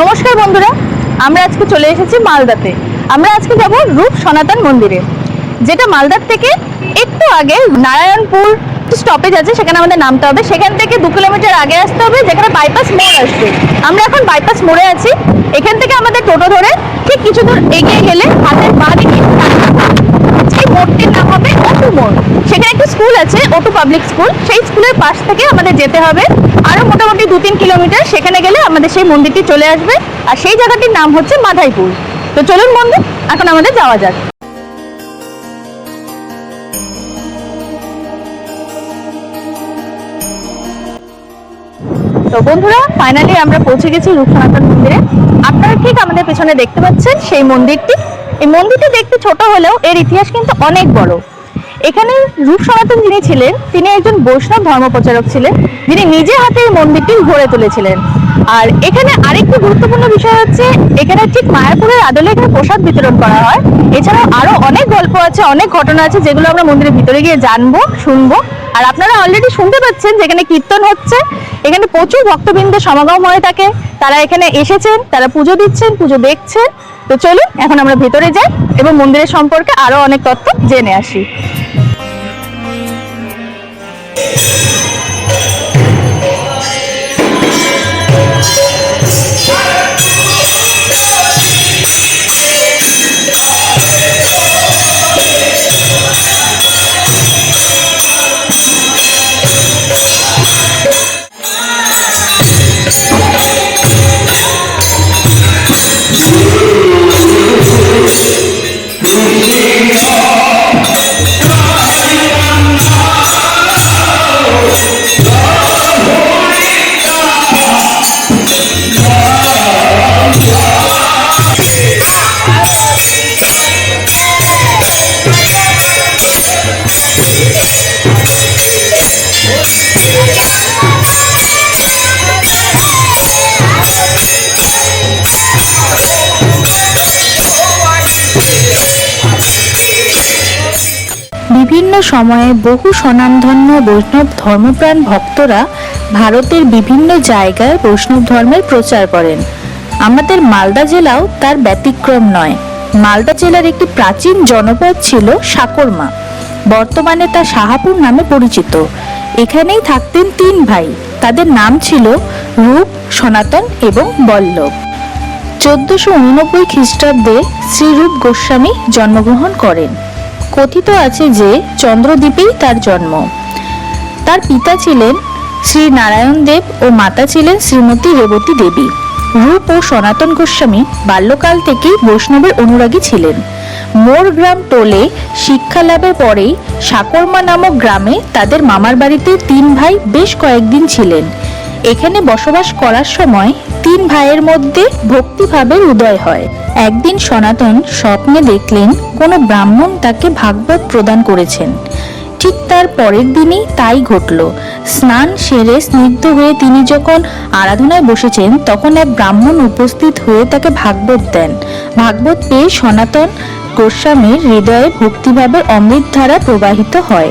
নমস্কার বন্ধুরা, আমরা আজকে চলে এসেছি মালদাতে। আমরা আজকে যাব রূপ সনাতন মন্দিরে, যেটা মালদার থেকে একটু আগে নারায়ণপুর স্টপেজ আছে, সেখানে আমাদের নামতে হবে। সেখান থেকে দু কিলোমিটার আগে আসতে হবে, যেখানে বাইপাস মোড় আসবে। আমরা এখন বাইপাস মোড়ে আছি। এখান থেকে আমাদের টোটো ধরে ঠিক কিছু দূর এগিয়ে গেলে হাতের বাঁ দিকে সেই মোড়টির নাম হবে অটু মোড় সেখানে একটা স্কুল আছে, অটু পাবলিক স্কুল সেই স্কুলের পাশ থেকে আমাদের যেতে হবে। আরও মোটামুটি দু তিন কিলোমিটার সেখানে গেলে আমাদের সেই মন্দিরটি চলে আসবে। আর সেই জায়গাটির নাম হচ্ছে মাধাইপুর। তো চলুন বন্ধু, এখন আমাদের যাওয়া যাক। তো বন্ধুরা ফাইনালি আমরা পৌঁছে গেছি রূপসনাতন মন্দিরে। আপনারা ঠিক আমাদের পেছনে দেখতে পাচ্ছেন সেই মন্দিরটি। এই মন্দিরটি দেখতে ছোট হলেও এর ইতিহাস কিন্তু অনেক বড়। এখানে রূপ সনাতন যিনি ছিলেন, তিনি একজন বৈষ্ণব ধর্মপ্রচারক ছিলেন, যিনি নিজে হাতে মন্দিরটি গড়ে তুলেছিলেন। আর এখানে আরেকটি গুরুত্বপূর্ণ বিষয় হচ্ছে, এখানে ঠিক মায়াপুরের আদলে এখানে প্রসাদ বিতরণ করা হয়। এছাড়াও আরও অনেক গল্প আছে, অনেক ঘটনা আছে, যেগুলো আমরা মন্দিরের ভিতরে গিয়ে জানব, শুনব। আর আপনারা অলরেডি শুনতে পাচ্ছেন যেখানে কীর্তন হচ্ছে। এখানে প্রচুর ভক্তবৃন্দের সমাগম হয়ে থাকে। তারা এখানে এসেছেন, তারা পুজো দিচ্ছেন, পুজো দেখছেন। তো চলুন, এখন আমরা ভেতরে যাই এবং মন্দিরের সম্পর্কে আরও অনেক তথ্য জেনে আসি। বিভিন্ন সময়ে বহু স্বনামধন্য বৈষ্ণব ধর্মপ্রাণ ভক্তরা ভারতের বিভিন্ন জায়গায় বৈষ্ণব ধর্মের প্রচার করেন। আমাদের মালদা জেলাও তার ব্যতিক্রম নয়। মালদা জেলার একটি প্রাচীন জনপদ ছিল সাকরমা। বর্তমানে তা সাহাপুর নামে পরিচিত। এখানেই থাকতেন তিন ভাই। তাদের নাম ছিল রূপ, সনাতন এবং বল্লভ। চোদ্দশো উননব্বই খ্রিস্টাব্দে শ্রীরূপ গোস্বামী জন্মগ্রহণ করেন। কথিত আছে যে চন্দ্রদ্বীপেই তার জন্ম। তার পিতা ছিলেন শ্রী নারায়ণ দেব ও মাতা ছিলেন শ্রীমতী রেবতী দেবী। রূপ ও সনাতন গোস্বামী বাল্যকাল থেকেই বৈষ্ণবের অনুরাগী ছিলেন। মোর গ্রাম টোলে শিক্ষা লাভের পরেই সাকরমা নামক গ্রামে তাদের মামার বাড়িতে তিন ভাই বেশ কয়েকদিন ছিলেন। এখানে বসবাস করার সময় তিন ভাইয়ের মধ্যে ভক্তিভাবের উদয় হয়। একদিন সনাতন স্বপ্নে দেখলেন কোনো ব্রাহ্মণ তাকে ভাগবত প্রদান করেছেন। ঠিক তার পরের দিনই তাই ঘটল। স্নান সেরে স্নিগ্ধ হয়ে তিনি যখন আরাধনায় বসেছেন, তখন এক ব্রাহ্মণ উপস্থিত হয়ে তাকে ভাগবত দেন। ভাগবত পেয়ে সনাতন গোস্বামীর হৃদয়ে ভক্তিভাবের অমৃতধারা প্রবাহিত হয়।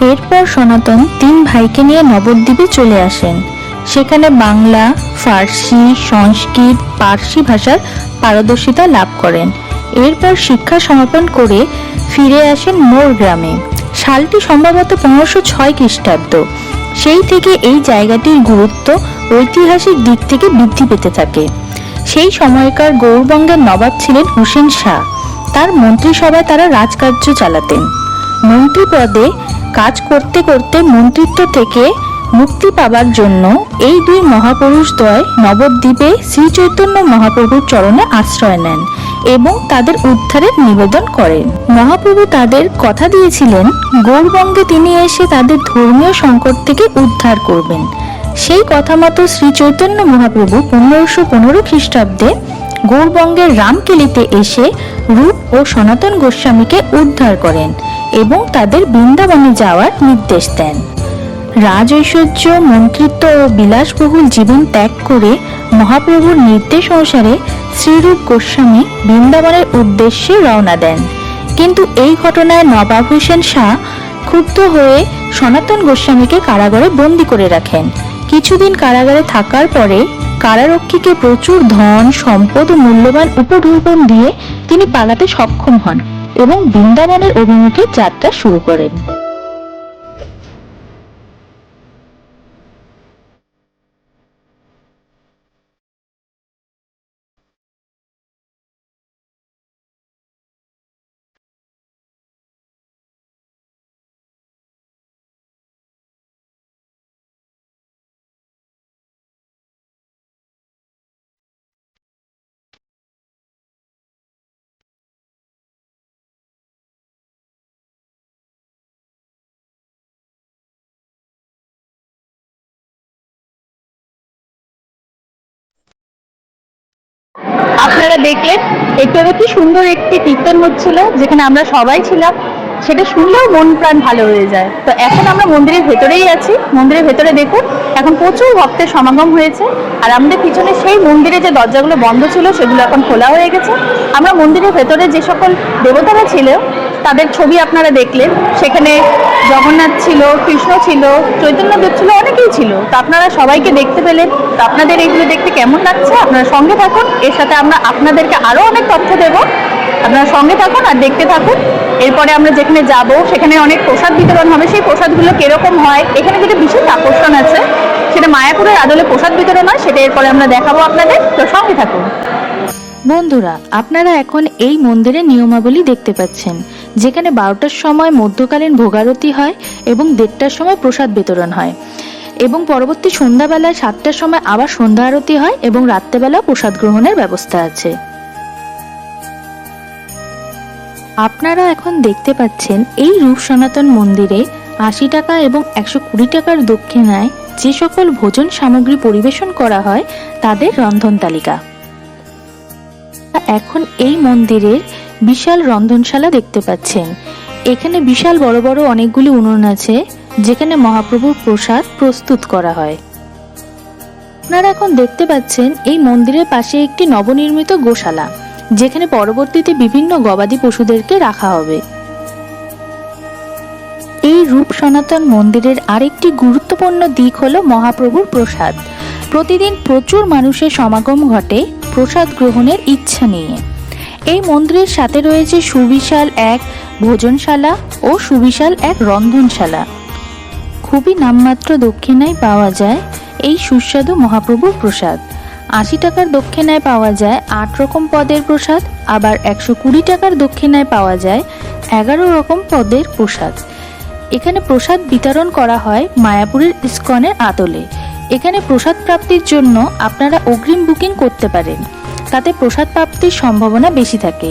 এরপর সনাতন তিন ভাইকে নিয়ে নবদ্বীপে চলে আসেন। সেখানে বাংলা, ফার্সি, সংস্কৃত, পার্সি ভাষার পারদর্শিতা লাভ করেন। এরপর শিক্ষা সমাপন করে ফিরে আসেন মোর গ্রামে। সালটি সম্ভবত পনেরোশো ছয় খ্রিস্টাব্দ। সেই থেকে এই জায়গাটির গুরুত্ব ঐতিহাসিক দিক থেকে বৃদ্ধি পেতে থাকে। সেই সময়কার গৌরবঙ্গের নবাব ছিলেন হুসেন শাহ। তার মন্ত্রিসভায় তারা রাজকার্য চালাতেন। মন্ত্রী পদে কাজ করতে করতে মন্ত্রিত্ব থেকে মুক্তি পাবার জন্য এই দুই মহাপুরুষ দ্বয় নবদ্বীপে শ্রী চৈতন্য মহাপ্রভুর চরণে আশ্রয় নেন এবং তাদের উদ্ধারের নিবেদন করেন। মহাপ্রভু তাদের কথা দিয়েছিলেন, গৌরবঙ্গে তিনি এসে তাদের ধর্মীয় সংকট থেকে উদ্ধার করবেন। সেই কথা মতো শ্রী চৈতন্য মহাপ্রভু পনেরোশো পনেরো খ্রিস্টাব্দে গৌরবঙ্গের রামকেলিতে এসে রূপ ও সনাতন গোস্বামীকে উদ্ধার করেন এবং তাদের বৃন্দাবনে যাওয়ার নির্দেশ দেন। রাজ ঐশ্বর্য মন্ত্রিত্ব ও বিলাসবহুল জীবন ত্যাগ করে মহাপ্রভুর নির্দেশ অনুসারে শ্রীরূপ গোস্বামী বৃন্দাবনের উদ্দেশ্যে রওনা দেন। কিন্তু এই ঘটনায় নবাব হোসেন শাহ ক্ষুব্ধ হয়ে সনাতন গোস্বামীকে কারাগারে বন্দি করে রাখেন। কিছুদিন কারাগারে থাকার পরে কারারক্ষীকে প্রচুর ধন, সম্পদ ও মূল্যবান উপঢৌকন দিয়ে তিনি পালাতে সক্ষম হন এবং বৃন্দাবনের অভিমুখে যাত্রা শুরু করেন। আপনারা দেখলেন, একটু কি সুন্দর একটি কীর্তন হচ্ছিল, যেখানে আমরা সবাই ছিলাম, সেটা শুনলেও মন প্রাণ ভালো হয়ে যায়। তো এখন আমরা মন্দিরের ভেতরেই আছি, মন্দিরের ভেতরে দেখুন, এখন প্রচুর ভক্তের সমাগম হয়েছে, আর আমাদের পিছনে সেই মন্দিরে যে দরজাগুলো বন্ধ ছিল, সেগুলো এখন খোলা হয়ে গেছে। আমরা মন্দিরের ভেতরে যে সকল দেবতারা ছিল তাদের ছবি আপনারা দেখলেন। সেখানে জগন্নাথ ছিল, কৃষ্ণ ছিল চৈতন্যদেব ছিল, অনেকেই ছিল। তো আপনারা সবাইকে দেখতে পেলেন। তো আপনাদের এইগুলো দেখতে কেমন লাগছে? আপনারা সঙ্গে থাকুন। এর সাথে আমরা আপনাদেরকে আরও অনেক তথ্য দেব। আপনারা সঙ্গে থাকুন আর দেখতে থাকুন। এরপরে আমরা যেখানে যাব, সেখানে অনেক প্রসাদ বিতরণ হবে। সেই প্রসাদগুলো কীরকম হয়? এখানে যেটা বিশেষ আকর্ষণ আছে। সেটা মায়াপুরের আদলে প্রসাদ বিতরণ হয়। সেটা এরপরে আমরা দেখাবো আপনাদের। তো সঙ্গে থাকুন। বন্ধুরা, আপনারা এখন এই মন্দিরের নিয়মাবলী দেখতে পাচ্ছেন, যেখানে বারোটার সময় মধ্যকালীন ভোগারতি হয় এবং দেড়টার সময় প্রসাদ বিতরণ হয়। এবং পরবর্তী সন্ধ্যাবেলায় সাতটার সময় আবার সন্ধ্যা আরতি হয় এবং রাত্রেবেলা প্রসাদ গ্রহণের ব্যবস্থা আছে। আপনারা এখন দেখতে পাচ্ছেন, এই রূপ সনাতন মন্দিরে আশি টাকা এবং একশো কুড়ি টাকার দক্ষিণায় যে সকল ভোজন সামগ্রী পরিবেশন করা হয়, তাদের রন্ধন তালিকা। এখন এই মন্দিরের বিশাল রন্ধনশালা দেখতে পাচ্ছেন। এখানে বিশাল বড় বড় অনেকগুলি উনুন আছে, যেখানে মহাপ্রভুর প্রসাদ প্রস্তুত করা হয়। আপনারা এখন দেখতে পাচ্ছেন এই মন্দিরের পাশে একটি নবনির্মিত গোশালা, যেখানে পরবর্তীতে বিভিন্ন গবাদি পশুদেরকে রাখা হবে। এই রূপ সনাতন মন্দিরের আরেকটি গুরুত্বপূর্ণ দিক হলো মহাপ্রভুর প্রসাদ। প্রতিদিন প্রচুর মানুষের সমাগম ঘটে প্রসাদ গ্রহণের ইচ্ছা নিয়ে। এই মন্দিরের সাথে রয়েছে সুবিশাল এক ভোজনশালা ও সুবিশাল এক রন্ধনশালা। খুবই নামমাত্র দক্ষিণায় পাওয়া যায় এই সুস্বাদু মহাপ্রভুর প্রসাদ। আশি টাকার দক্ষিণায় পাওয়া যায় আট রকম পদের প্রসাদ, আবার একশো কুড়ি টাকার দক্ষিণায় পাওয়া যায় এগারো রকম পদের প্রসাদ। এখানে প্রসাদ বিতরণ করা হয় মায়াপুরের ইস্কনের আদলে। এখানে প্রসাদ প্রাপ্তির জন্য আপনারা অগ্রিম বুকিং করতে পারেন। তাতে প্রসাদ প্রাপ্তির সম্ভাবনা বেশি থাকে।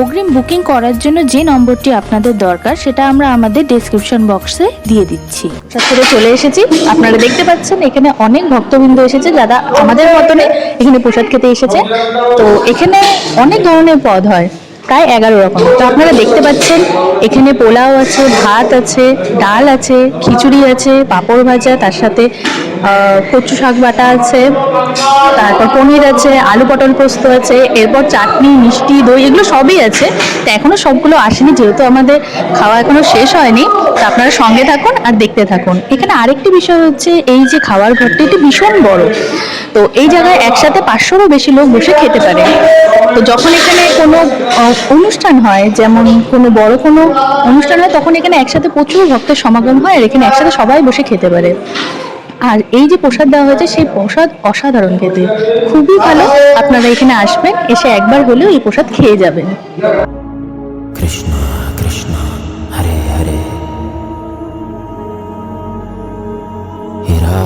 অগ্রিম বুকিং করার জন্য যে নম্বরটি আপনাদের দরকার, সেটা আমরা আমাদের ডেসক্রিপশন বক্সে দিয়ে দিচ্ছি। করে চলে এসেছি। আপনারা দেখতে পাচ্ছেন, এখানে অনেক ভক্তবৃন্দ এসেছে যারা আমাদের মতনে এখানে প্রসাদ খেতে এসেছে। তো এখানে অনেক ধরনের পদ হয়। প্রায় এগারো রকম তো আপনারা দেখতে পাচ্ছেন, এখানে পোলাও আছে, ভাত আছে, ডাল আছে, খিচুড়ি আছে, পাঁপড় ভাজা, তার সাথে কচু শাক বাটা আছে, তারপর পনির আছে, আলু পটল পোস্ত আছে, এরপর চাটনি, মিষ্টি, দই, এগুলো সবই আছে। তো এখনও সবগুলো আসেনি, যেহেতু আমাদের খাওয়া এখনও শেষ হয়নি, তো আপনারা সঙ্গে থাকুন আর দেখতে থাকুন। এখানে আরেকটি বিষয় হচ্ছে, এই যে খাওয়ার ঘরটি, এটি ভীষণ বড়। তো এই জায়গায় একসাথে পাঁচশোরও বেশি লোক বসে খেতে পারে। তো যখন এখানে কোনো অনুষ্ঠান হয়, যেমন কোনো বড় কোনো অনুষ্ঠান হয়, তখন এখানে একসাথে প্রচুর ভক্তের সমাগম হয় আর এখানে একসাথে সবাই বসে খেতে পারে। আর এই যে প্রসাদ দেওয়া হয়েছে, সেই প্রসাদ অসাধারণ খেতে। খুবই ভালো, আপনারা এখানে আসবেন, এসে একবার হলেও এই প্রসাদ খেয়ে যাবেন। কৃষ্ণ কৃষ্ণ, হরে হরে। হীরা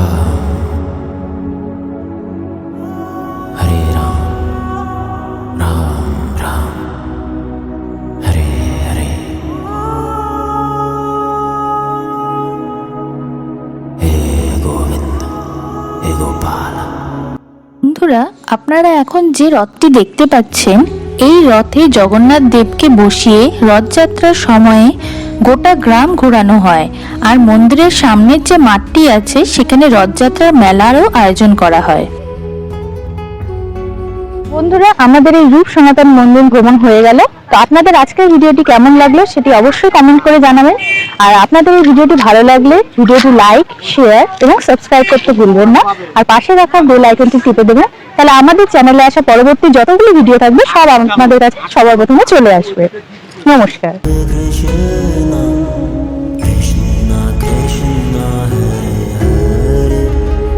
আপনারা এখন যে রথটি দেখতে পাচ্ছেন, এই রথে জগন্নাথ দেবকে বসিয়ে রথযাত্রার সময়ে গোটা গ্রাম ঘোরানো হয়। আর মন্দিরের সামনের যে মাঠটি আছে, সেখানে রথযাত্রার মেলারও আয়োজন করা হয়। বন্ধুরা, আমাদের এই রূপ সনাতন মন্দির ভ্রমণ হয়ে গেল। তো আপনাদের আজকের ভিডিওটি কেমন লাগল সেটি অবশ্যই কমেন্ট করে জানাবেন। আর আপনাদের এই ভিডিওটি ভালো লাগলে ভিডিওটি লাইক শেয়ার এবং সাবস্ক্রাইব করতে ভুলবেন না। আর পাশে রাখা বেল আইকনটি টিপে দেবেন। তাহলে আমাদের চ্যানেলে আসা পরবর্তী যতগুলি ভিডিও থাকবে, সব আপনাদের কাছে সবার প্রথমে চলে আসবে। নমস্কার।